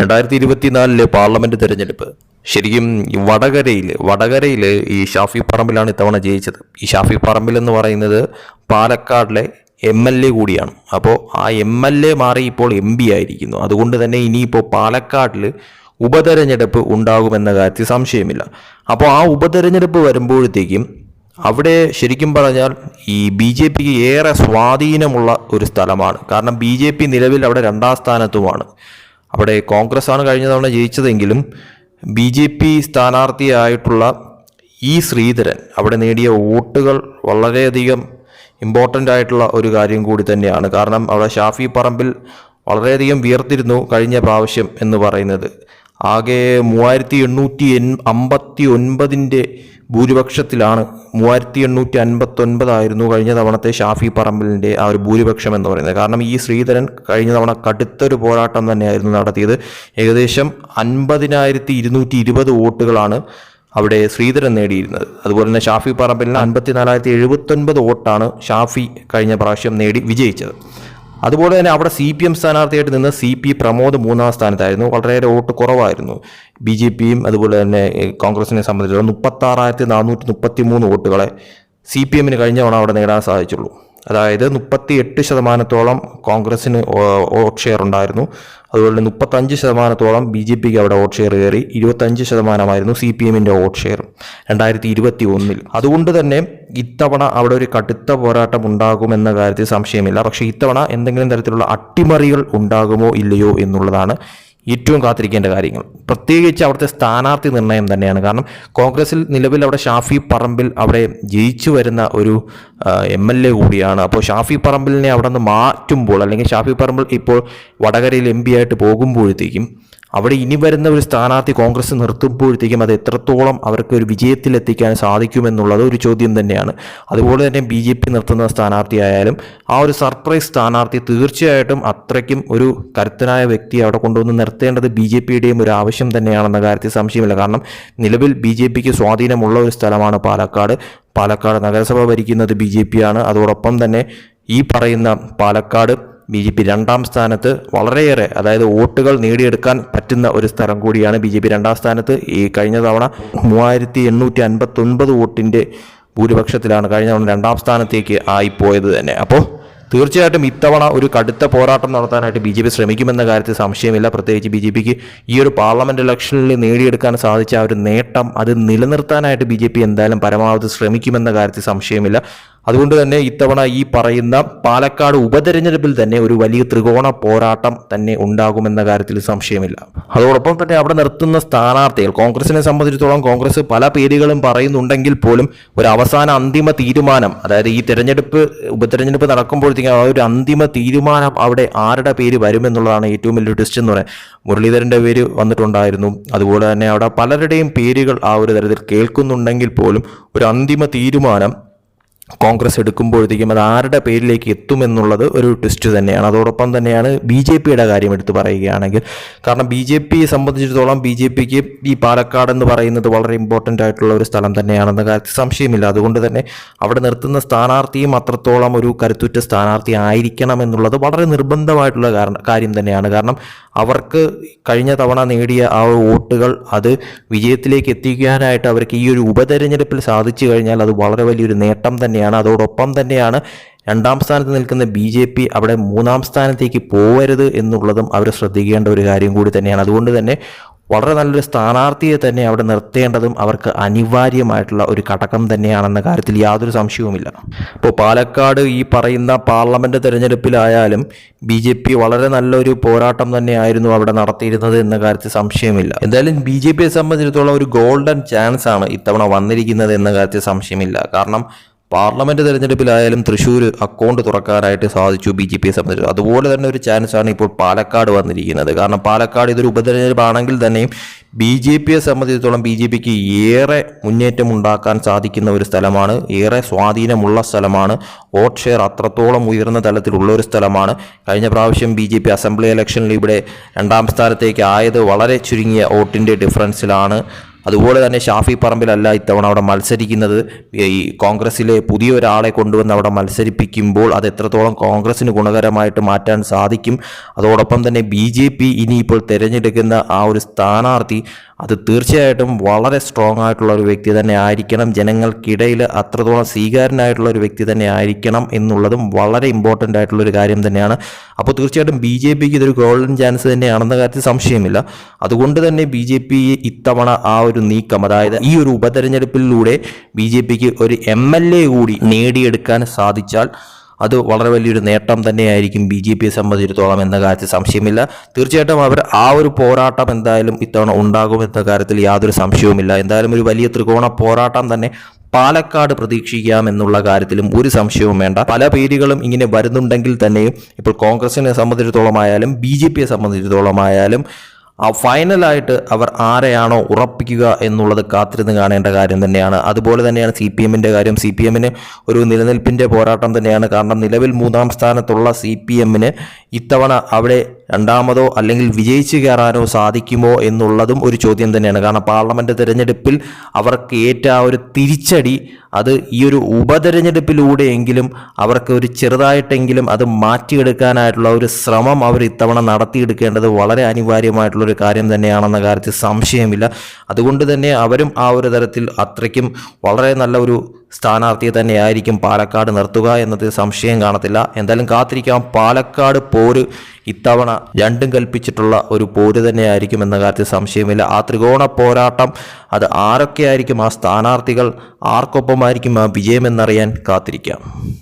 രണ്ടായിരത്തി ഇരുപത്തിനാലിലെ പാർലമെന്റ് തെരഞ്ഞെടുപ്പ്. ശരിക്കും വടകരയിൽ വടകരയിൽ ഈ ഷാഫി പറമ്പിലാണ് ഇത്തവണ ജയിച്ചത്. ഈ ഷാഫി പറമ്പിൽ എന്ന് പറയുന്നത് പാലക്കാടിലെ എം എൽ എ കൂടിയാണ്. അപ്പോൾ ആ എം എൽ എ മാറി ഇപ്പോൾ എം പി ആയിരിക്കുന്നു. അതുകൊണ്ട് തന്നെ ഇനിയിപ്പോൾ പാലക്കാട്ടിൽ ഉപതെരഞ്ഞെടുപ്പ് ഉണ്ടാകുമെന്ന കാര്യത്തിൽ സംശയമില്ല. അപ്പോൾ ആ ഉപതെരഞ്ഞെടുപ്പ് വരുമ്പോഴത്തേക്കും അവിടെ ശരിക്കും പറഞ്ഞാൽ ഈ ബി ജെ പിക്ക് ഏറെ സ്വാധീനമുള്ള ഒരു സ്ഥലമാണ്. കാരണം ബി ജെ പി നിലവിൽ അവിടെ രണ്ടാം സ്ഥാനത്തുമാണ്. അവിടെ കോൺഗ്രസ് ആണ് കഴിഞ്ഞ തവണ ജയിച്ചതെങ്കിലും ബി ജെ പി സ്ഥാനാർത്ഥിയായിട്ടുള്ള ഇ ശ്രീധരൻ അവിടെ നേടിയ വോട്ടുകൾ വളരെയധികം ഇമ്പോർട്ടന്റ് ആയിട്ടുള്ള ഒരു കാര്യം കൂടി തന്നെയാണ്. കാരണം അവിടെ ഷാഫി പറമ്പിൽ വളരെയധികം വിയർത്തിരുന്നു കഴിഞ്ഞ പ്രാവശ്യം എന്ന് പറയുന്നത്. ആകെ മൂവായിരത്തി എണ്ണൂറ്റി എൺ അമ്പത്തി ഒൻപതിന്റെ ഭൂരിപക്ഷത്തിലാണ്. മൂവായിരത്തി എണ്ണൂറ്റി അൻപത്തൊൻപതായിരുന്നു കഴിഞ്ഞ തവണത്തെ ഷാഫി പറമ്പലിന്റെ ആ ഒരു ഭൂരിപക്ഷം എന്ന് പറയുന്നത്. കാരണം ഈ ശ്രീധരൻ കഴിഞ്ഞ തവണ കടുത്തൊരു പോരാട്ടം തന്നെയായിരുന്നു നടത്തിയത്. ഏകദേശം അൻപതിനായിരത്തി ഇരുന്നൂറ്റി ഇരുപത് വോട്ടുകളാണ് അവിടെ ശ്രീധരൻ നേടിയിരുന്നത്. അതുപോലെ തന്നെ ഷാഫി പറമ്പലിന് അൻപത്തി നാലായിരത്തി എഴുപത്തൊൻപത് വോട്ടാണ് ഷാഫി കഴിഞ്ഞ പ്രാവശ്യം നേടി വിജയിച്ചത്. അതുപോലെ തന്നെ അവിടെ സി പി എം സ്ഥാനാർത്ഥിയായിട്ട് നിന്ന് സി പി പ്രമോദ് മൂന്നാം സ്ഥാനത്തായിരുന്നു. വളരെയേറെ വോട്ട് കുറവായിരുന്നു. ബി ജെ പിയും അതുപോലെ തന്നെ കോൺഗ്രസിനെ സംബന്ധിച്ചിടത്തോളം മുപ്പത്താറായിരത്തി നാനൂറ്റി മുപ്പത്തി മൂന്ന് വോട്ടുകളെ സി പി എമ്മിന് കഴിഞ്ഞ തവണ അവിടെ നേടാൻ സാധിച്ചുള്ളൂ. അതായത് മുപ്പത്തി എട്ട് ശതമാനത്തോളം കോൺഗ്രസിന് വോട്ട് ഷെയർ ഉണ്ടായിരുന്നു. അതുപോലെ മുപ്പത്തഞ്ച് ശതമാനത്തോളം ബി ജെ പിക്ക് അവിടെ വോട്ട് ഷെയർ കയറി ഇരുപത്തഞ്ച് ശതമാനമായിരുന്നു സി പി എമ്മിന്റെ വോട്ട് ഷെയർ രണ്ടായിരത്തി ഇരുപത്തി ഒന്നിൽ അതുകൊണ്ട് തന്നെ ഇത്തവണ അവിടെ ഒരു കടുത്ത പോരാട്ടം ഉണ്ടാകുമെന്ന കാര്യത്തിൽ സംശയമില്ല. പക്ഷേ ഇത്തവണ എന്തെങ്കിലും തരത്തിലുള്ള അട്ടിമറികൾ ഉണ്ടാകുമോ ഇല്ലയോ എന്നുള്ളതാണ് ഏറ്റവും കാത്തിരിക്കേണ്ട കാര്യങ്ങൾ. പ്രത്യേകിച്ച് അവിടുത്തെ സ്ഥാനാർത്ഥി നിർണയം തന്നെയാണ്. കാരണം കോൺഗ്രസിൽ നിലവിൽ അവിടെ ഷാഫി പറമ്പിൽ അവിടെ ജയിച്ചു വരുന്ന ഒരു എം എൽ എ കൂടിയാണ്. അപ്പോൾ ഷാഫി പറമ്പിലിനെ അവിടെ നിന്ന് മാറ്റുമ്പോൾ അല്ലെങ്കിൽ ഷാഫി പറമ്പിൽ ഇപ്പോൾ വടകരയിൽ എം പി ആയിട്ട് പോകുമ്പോഴത്തേക്കും അവിടെ ഇനി വരുന്ന ഒരു സ്ഥാനാർത്ഥി കോൺഗ്രസ് നിർത്തുമ്പോഴത്തേക്കും അത് എത്രത്തോളം അവർക്ക് ഒരു വിജയത്തിലെത്തിക്കാൻ സാധിക്കുമെന്നുള്ളത് ഒരു ചോദ്യം തന്നെയാണ്. അതുപോലെ തന്നെ ബി ജെ പി നിർത്തുന്ന സ്ഥാനാർത്ഥിയായാലും ആ ഒരു സർപ്രൈസ് സ്ഥാനാർത്ഥി തീർച്ചയായിട്ടും അത്രയ്ക്കും ഒരു കരുത്തനായ വ്യക്തി അവിടെ കൊണ്ടുവന്ന് നിർത്തേണ്ടത് ബി ജെ പിയുടെയും ഒരു ആവശ്യം തന്നെയാണെന്ന കാര്യത്തിൽ സംശയമില്ല. കാരണം നിലവിൽ ബി ജെ പിക്ക് സ്വാധീനമുള്ള ഒരു സ്ഥലമാണ് പാലക്കാട്. പാലക്കാട് നഗരസഭ ഭരിക്കുന്നത് ബി ജെ പി ആണ്. അതോടൊപ്പം തന്നെ ഈ പറയുന്ന പാലക്കാട് ബി ജെ പി രണ്ടാം സ്ഥാനത്ത് വളരെയേറെ അതായത് വോട്ടുകൾ നേടിയെടുക്കാൻ പറ്റുന്ന ഒരു സ്ഥലം കൂടിയാണ് ബി ജെ പി രണ്ടാം സ്ഥാനത്ത്. ഈ കഴിഞ്ഞ തവണ മൂവായിരത്തി എണ്ണൂറ്റി അൻപത്തൊൻപത് വോട്ടിന്റെ ഭൂരിപക്ഷത്തിലാണ് കഴിഞ്ഞ തവണ രണ്ടാം സ്ഥാനത്തേക്ക് ആയിപ്പോയത് തന്നെ. അപ്പോൾ തീർച്ചയായിട്ടും ഇത്തവണ ഒരു കടുത്ത പോരാട്ടം നടത്താനായിട്ട് ബി ജെ പി ശ്രമിക്കുമെന്ന കാര്യത്തിൽ സംശയമില്ല. പ്രത്യേകിച്ച് ബി ജെ പിക്ക് ഈ ഒരു പാർലമെന്റ് ഇലക്ഷനിൽ നേടിയെടുക്കാൻ സാധിച്ച ആ ഒരു നേട്ടം അത് നിലനിർത്താനായിട്ട് ബി ജെ പി എന്തായാലും പരമാവധി ശ്രമിക്കുമെന്ന കാര്യത്തിൽ സംശയമില്ല. അതുകൊണ്ട് തന്നെ ഇത്തവണ ഈ പറയുന്ന പാലക്കാട് ഉപതെരഞ്ഞെടുപ്പിൽ തന്നെ ഒരു വലിയ ത്രികോണ പോരാട്ടം തന്നെ ഉണ്ടാകുമെന്ന കാര്യത്തിൽ സംശയമില്ല. അതോടൊപ്പം തന്നെ അവിടെ നിർത്തുന്ന സ്ഥാനാർത്ഥികൾ കോൺഗ്രസിനെ സംബന്ധിച്ചിടത്തോളം കോൺഗ്രസ് പല പേരുകളും പറയുന്നുണ്ടെങ്കിൽ പോലും ഒരു അവസാന അന്തിമ തീരുമാനം അതായത് ഈ തെരഞ്ഞെടുപ്പ് ഉപതെരഞ്ഞെടുപ്പ് നടക്കുമ്പോഴത്തേക്കും ആ ഒരു അന്തിമ തീരുമാനം അവിടെ ആരുടെ പേര് വരുമെന്നുള്ളതാണ് ഏറ്റവും വലിയ ട്വിസ്റ്റ് എന്ന് പറയുന്നത് മുരളീധരന്റെ പേര് വന്നിട്ടുണ്ടായിരുന്നു. അതുപോലെ തന്നെ അവിടെ പലരുടെയും പേരുകൾ ആ ഒരു തരത്തിൽ കേൾക്കുന്നുണ്ടെങ്കിൽ പോലും ഒരു അന്തിമ തീരുമാനം കോൺഗ്രസ് എടുക്കുമ്പോഴത്തേക്കും അത് ആരുടെ പേരിലേക്ക് എത്തുമെന്നുള്ളത് ഒരു ട്വിസ്റ്റ് തന്നെയാണ്. അതോടൊപ്പം തന്നെയാണ് ബി ജെ പിയുടെ കാര്യം എടുത്തു പറയുകയാണെങ്കിൽ കാരണം ബി ജെ പിയെ സംബന്ധിച്ചിടത്തോളം ബി ജെ പിക്ക് ഈ പാലക്കാട് എന്ന് പറയുന്നത് വളരെ ഇമ്പോർട്ടന്റ് ആയിട്ടുള്ള ഒരു സ്ഥലം തന്നെയാണെന്ന കാര്യത്തിൽ സംശയമില്ല. അതുകൊണ്ട് തന്നെ അവിടെ നിർത്തുന്ന സ്ഥാനാർത്ഥിയും അത്രത്തോളം ഒരു കരുത്തുറ്റ സ്ഥാനാർത്ഥി ആയിരിക്കണം എന്നുള്ളത് വളരെ നിർബന്ധമായിട്ടുള്ള കാര്യം തന്നെയാണ്. കാരണം അവർക്ക് കഴിഞ്ഞ തവണ നേടിയ ആ വോട്ടുകൾ അത് വിജയത്തിലേക്ക് എത്തിക്കാനായിട്ട് അവർക്ക് ഈ ഒരു ഉപതെരഞ്ഞെടുപ്പിൽ സാധിച്ചു കഴിഞ്ഞാൽ അത് വളരെ വലിയൊരു നേട്ടം തന്നെയാണ്. അതോടൊപ്പം തന്നെയാണ് രണ്ടാം സ്ഥാനത്ത് നിൽക്കുന്ന ബി ജെ പി അവിടെ മൂന്നാം സ്ഥാനത്തേക്ക് പോകരുത് എന്നുള്ളതും അവർ ശ്രദ്ധിക്കേണ്ട ഒരു കാര്യം കൂടി തന്നെയാണ്. അതുകൊണ്ട് തന്നെ വളരെ നല്ലൊരു സ്ഥാനാർത്ഥിയെ തന്നെ അവിടെ നിർത്തേണ്ടതും അവർക്ക് അനിവാര്യമായിട്ടുള്ള ഒരു ഘടകം തന്നെയാണെന്ന കാര്യത്തിൽ യാതൊരു സംശയവുമില്ല. ഇപ്പോൾ പാലക്കാട് ഈ പറയുന്ന പാർലമെന്റ് തെരഞ്ഞെടുപ്പിലായാലും ബി ജെ പി വളരെ നല്ലൊരു പോരാട്ടം തന്നെയായിരുന്നു അവിടെ നടത്തിയിരുന്നത് എന്ന കാര്യത്തിൽ സംശയമില്ല. എന്തായാലും ബി ജെ പിയെ സംബന്ധിച്ചിടത്തോളം ഒരു ഗോൾഡൻ ചാൻസ് ആണ് ഇത്തവണ വന്നിരിക്കുന്നത് എന്ന കാര്യത്തിൽ സംശയമില്ല. കാരണം പാർലമെന്റ് തെരഞ്ഞെടുപ്പിലായാലും തൃശ്ശൂർ അക്കൗണ്ട് തുറക്കാനായിട്ട് സാധിച്ചു ബി ജെ പിയെ സംബന്ധിച്ച് അതുപോലെ തന്നെ ഒരു ചാൻസാണ് ഇപ്പോൾ പാലക്കാട് വന്നിരിക്കുന്നത്. കാരണം പാലക്കാട് ഇതൊരു ഉപതെരഞ്ഞെടുപ്പാണെങ്കിൽ തന്നെയും ബി ജെ പിയെ സംബന്ധിച്ചിടത്തോളം ബി ജെ പിക്ക് ഏറെ മുന്നേറ്റം ഉണ്ടാക്കാൻ സാധിക്കുന്ന ഒരു സ്ഥലമാണ് ഏറെ സ്വാധീനമുള്ള സ്ഥലമാണ് വോട്ട് ഷെയർ അത്രത്തോളം ഉയർന്ന തലത്തിലുള്ള ഒരു സ്ഥലമാണ്. കഴിഞ്ഞ പ്രാവശ്യം ബി ജെ പി അസംബ്ലി ഇലക്ഷനിൽ ഇവിടെ രണ്ടാം സ്ഥാനത്തേക്ക് ആയത് വളരെ ചുരുങ്ങിയ വോട്ടിന്റെ ഡിഫറൻസിലാണ് അതുപോലെ തന്നെ ഷാഫി പറമ്പിലല്ല ഇത്തവണ അവിടെ മത്സരിക്കുന്നത്. ഈ കോൺഗ്രസ്സിലെ പുതിയ ഒരാളെ കൊണ്ടുവന്ന് അവിടെ മത്സരിപ്പിക്കുമ്പോൾ അത് എത്രത്തോളം കോൺഗ്രസ്സിന് ഗുണകരമായിട്ട് മാറ്റാൻ സാധിക്കും. അതോടൊപ്പം തന്നെ ബി ജെ പി ഇനിയിപ്പോൾ തിരഞ്ഞെടുക്കുന്ന ആ ഒരു സ്ഥാനാർത്ഥി അത് തീർച്ചയായിട്ടും വളരെ സ്ട്രോങ് ആയിട്ടുള്ള ഒരു വ്യക്തി തന്നെ ആയിരിക്കണം. ജനങ്ങൾക്കിടയിൽ അത്രത്തോളം സ്വീകാരനായിട്ടുള്ള ഒരു വ്യക്തി തന്നെ ആയിരിക്കണം എന്നുള്ളതും വളരെ ഇമ്പോർട്ടന്റ് ആയിട്ടുള്ള ഒരു കാര്യം തന്നെയാണ്. അപ്പോൾ തീർച്ചയായിട്ടും ബി ജെ പിക്ക് ഇതൊരു ഗോൾഡൻ ചാൻസ് തന്നെയാണെന്ന കാര്യത്തിൽ സംശയമില്ല. അതുകൊണ്ട് തന്നെ ബി ജെ പി ഇത്തവണ ആ ഒരു നീക്കം അതായത് ഈ ഒരു ഉപതെരഞ്ഞെടുപ്പിലൂടെ ബി ജെ പിക്ക് ഒരു എം എൽ എ കൂടി നേടിയെടുക്കാൻ സാധിച്ചാൽ അത് വളരെ വലിയൊരു നേട്ടം തന്നെയായിരിക്കും ബി ജെ പിയെ സംബന്ധിച്ചിടത്തോളം എന്ന കാര്യത്തിൽ സംശയമില്ല. തീർച്ചയായിട്ടും അവർ ആ ഒരു പോരാട്ടം എന്തായാലും ഇത്തവണ ഉണ്ടാകുമെന്ന കാര്യത്തിൽ യാതൊരു സംശയവുമില്ല. എന്തായാലും ഒരു വലിയ ത്രികോണ പോരാട്ടം തന്നെ പാലക്കാട് പ്രതീക്ഷിക്കാം എന്നുള്ള കാര്യത്തിലും ഒരു സംശയവും വേണ്ട. പല പേരുകളും ഇങ്ങനെ വരുന്നുണ്ടെങ്കിൽ തന്നെയും ഇപ്പോൾ കോൺഗ്രസിനെ സംബന്ധിച്ചിടത്തോളം ആയാലും ബി ജെ പിയെ സംബന്ധിച്ചിടത്തോളം ആയാലും ആ ഫൈനലായിട്ട് അവർ ആരെയാണോ ഉറപ്പിക്കുക എന്നുള്ളത് കാത്തിരുന്ന് കാണേണ്ട കാര്യം തന്നെയാണ്. അതുപോലെ തന്നെയാണ് സി പി എമ്മിന്റെ കാര്യം. സി പി എമ്മിന് ഒരു നിലനിൽപ്പിന്റെ പോരാട്ടം തന്നെയാണ്. കാരണം നിലവിൽ മൂന്നാം സ്ഥാനത്തുള്ള സി പി എമ്മിന് ഇത്തവണ അവിടെ രണ്ടാമതോ അല്ലെങ്കിൽ വിജയിച്ചു കയറാനോ സാധിക്കുമോ എന്നുള്ളതും ഒരു ചോദ്യം തന്നെയാണ്. കാരണം പാർലമെന്റ് തിരഞ്ഞെടുപ്പിൽ അവർക്ക് ഏറ്റ ആ ഒരു തിരിച്ചടി അത് ഈ ഒരു ഉപതെരഞ്ഞെടുപ്പിലൂടെയെങ്കിലും അവർക്ക് ഒരു ചെറുതായിട്ടെങ്കിലും അത് മാറ്റിയെടുക്കാനായിട്ടുള്ള ഒരു ശ്രമം അവർ ഇത്തവണ നടത്തിയെടുക്കേണ്ടത് വളരെ അനിവാര്യമായിട്ടുള്ളൊരു കാര്യം തന്നെയാണെന്ന കാര്യത്തിൽ സംശയമില്ല. അതുകൊണ്ട് തന്നെ അവരും ആ ഒരു തരത്തിൽ അത്രയ്ക്കും വളരെ നല്ല ഒരു സ്ഥാനാർത്ഥിയെ തന്നെയായിരിക്കും പാലക്കാട് നിർത്തുക എന്നതിൽ സംശയം കാണത്തില്ല. എന്തായാലും കാത്തിരിക്കാം. പാലക്കാട് പോര് ഇത്തവണ രണ്ടും കൽപ്പിച്ചിട്ടുള്ള ഒരു പോര് തന്നെയായിരിക്കും എന്ന കാര്യത്തിൽ സംശയമില്ല. ആ ത്രികോണ പോരാട്ടം അത് ആരൊക്കെയായിരിക്കും? ആ സ്ഥാനാർത്ഥികൾ ആർക്കൊപ്പമായിരിക്കും ആ വിജയമെന്നറിയാൻ കാത്തിരിക്കാം.